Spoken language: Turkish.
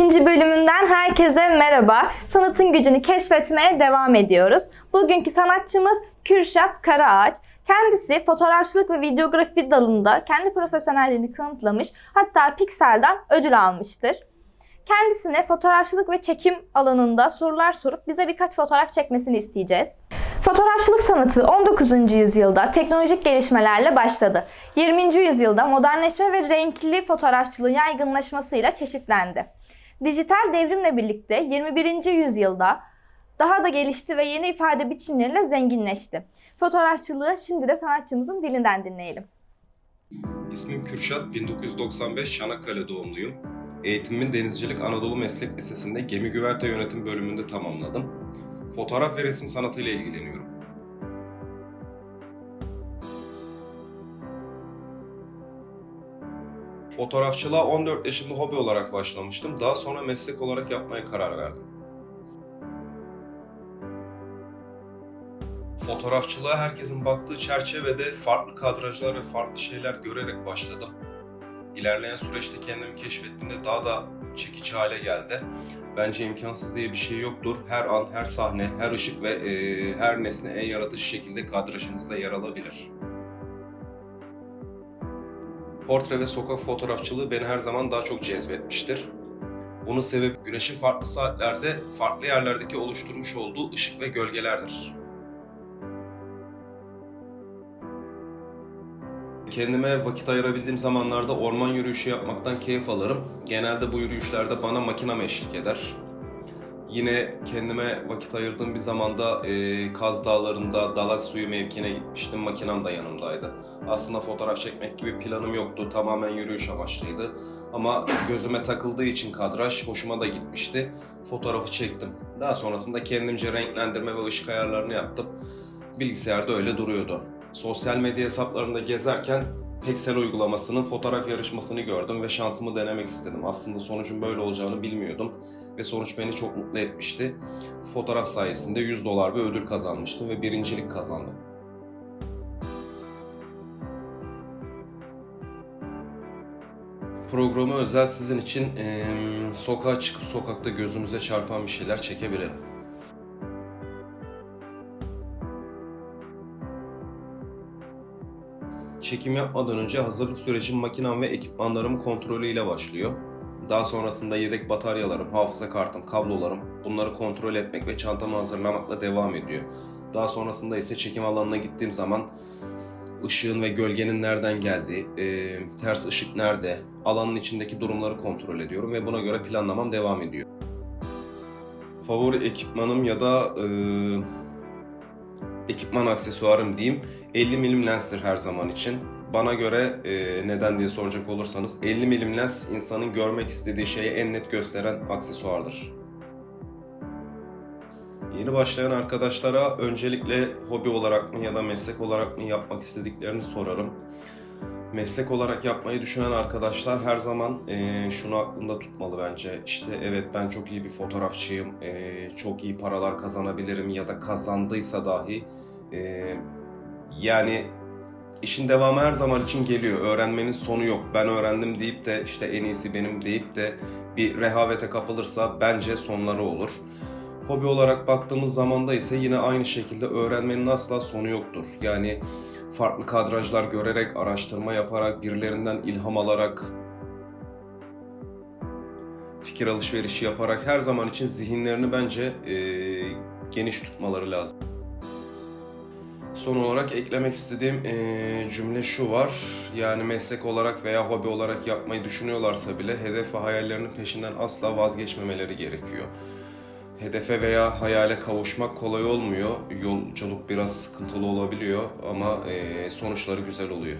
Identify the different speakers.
Speaker 1: ikinci bölümünden herkese merhaba. Sanatın gücünü keşfetmeye devam ediyoruz. Bugünkü sanatçımız Kürşat Karaağaç. Kendisi fotoğrafçılık ve videografi dalında kendi profesyonelliğini kanıtlamış, hatta Pixel'den ödül almıştır. Kendisine fotoğrafçılık ve çekim alanında sorular sorup bize birkaç fotoğraf çekmesini isteyeceğiz. Fotoğrafçılık sanatı 19. yüzyılda teknolojik gelişmelerle başladı. 20. yüzyılda modernleşme ve renkli fotoğrafçılığın yaygınlaşmasıyla çeşitlendi. Dijital devrimle birlikte 21. yüzyılda daha da gelişti ve yeni ifade biçimleriyle zenginleşti. Fotoğrafçılığı şimdi de sanatçımızın dilinden dinleyelim.
Speaker 2: İsmim Kürşat, 1995 Çanakkale doğumluyum. Eğitimimi Denizcilik Anadolu Meslek Lisesi'nde gemi güverte yönetim bölümünde tamamladım. Fotoğraf ve resim sanatıyla ilgileniyorum. Fotoğrafçılığa 14 yaşında hobi olarak başlamıştım. Daha sonra meslek olarak yapmaya karar verdim. Fotoğrafçılığa herkesin baktığı çerçevede farklı kadrajlar ve farklı şeyler görerek başladım. İlerleyen süreçte kendimi keşfettiğimde daha da çekici hale geldi. Bence imkansız diye bir şey yoktur. Her an, her sahne, her ışık ve e, her nesne en yaratıcı şekilde kadrajınızda yer alabilir. Portre ve sokak fotoğrafçılığı beni her zaman daha çok cezbetmiştir. Bunun sebebi güneşin farklı saatlerde, farklı yerlerdeki oluşturmuş olduğu ışık ve gölgelerdir. Kendime vakit ayırabildiğim zamanlarda orman yürüyüşü yapmaktan keyif alırım. Genelde bu yürüyüşlerde bana makinam eşlik eder. Yine kendime vakit ayırdığım bir zamanda e, Kaz Dağları'nda dalak suyu mevkine gitmiştim. Makinam da yanımdaydı. Aslında fotoğraf çekmek gibi planım yoktu. Tamamen yürüyüş amaçlıydı. Ama gözüme takıldığı için kadraj hoşuma da gitmişti. Fotoğrafı çektim. Daha sonrasında kendimce renklendirme ve ışık ayarlarını yaptım. Bilgisayarda öyle duruyordu. Sosyal medya hesaplarında gezerken Pexel uygulamasının fotoğraf yarışmasını gördüm ve şansımı denemek istedim. Aslında sonucun böyle olacağını bilmiyordum ve sonuç beni çok mutlu etmişti. Fotoğraf sayesinde 100 dolar bir ödül kazanmıştım ve birincilik kazandım. Programı özel sizin için eee, sokağa çıkıp sokakta gözümüze çarpan bir şeyler çekebilirim. Çekim yapmadan önce hazırlık sürecim makinem ve ekipmanlarım kontrolüyle başlıyor. Daha sonrasında yedek bataryalarım, hafıza kartım, kablolarım bunları kontrol etmek ve çantamı hazırlamakla devam ediyor. Daha sonrasında ise çekim alanına gittiğim zaman ışığın ve gölgenin nereden geldiği, e, ters ışık nerede, alanın içindeki durumları kontrol ediyorum ve buna göre planlamam devam ediyor. Favori ekipmanım ya da e, ekipman aksesuarım diyeyim 50 milim lenstir her zaman için. Bana göre e, neden diye soracak olursanız 50 milim lens insanın görmek istediği şeyi en net gösteren aksesuardır. Yeni başlayan arkadaşlara öncelikle hobi olarak mı ya da meslek olarak mı yapmak istediklerini sorarım. Meslek olarak yapmayı düşünen arkadaşlar her zaman eee, şunu aklında tutmalı bence. İşte evet ben çok iyi bir fotoğrafçıyım, eee, çok iyi paralar kazanabilirim ya da kazandıysa dahi eee, yani işin devamı her zaman için geliyor. Öğrenmenin sonu yok. Ben öğrendim deyip de işte en iyisi benim deyip de bir rehavete kapılırsa bence sonları olur. Hobi olarak baktığımız zamanda ise yine aynı şekilde öğrenmenin asla sonu yoktur. Yani farklı kadrajlar görerek, araştırma yaparak, birilerinden ilham alarak, fikir alışverişi yaparak her zaman için zihinlerini bence eee, geniş tutmaları lazım. Son olarak eklemek istediğim eee, cümle şu var. Yani meslek olarak veya hobi olarak yapmayı düşünüyorlarsa bile hedef ve hayallerinin peşinden asla vazgeçmemeleri gerekiyor. Hedefe veya hayale kavuşmak kolay olmuyor. Yolculuk biraz sıkıntılı olabiliyor ama sonuçları güzel oluyor.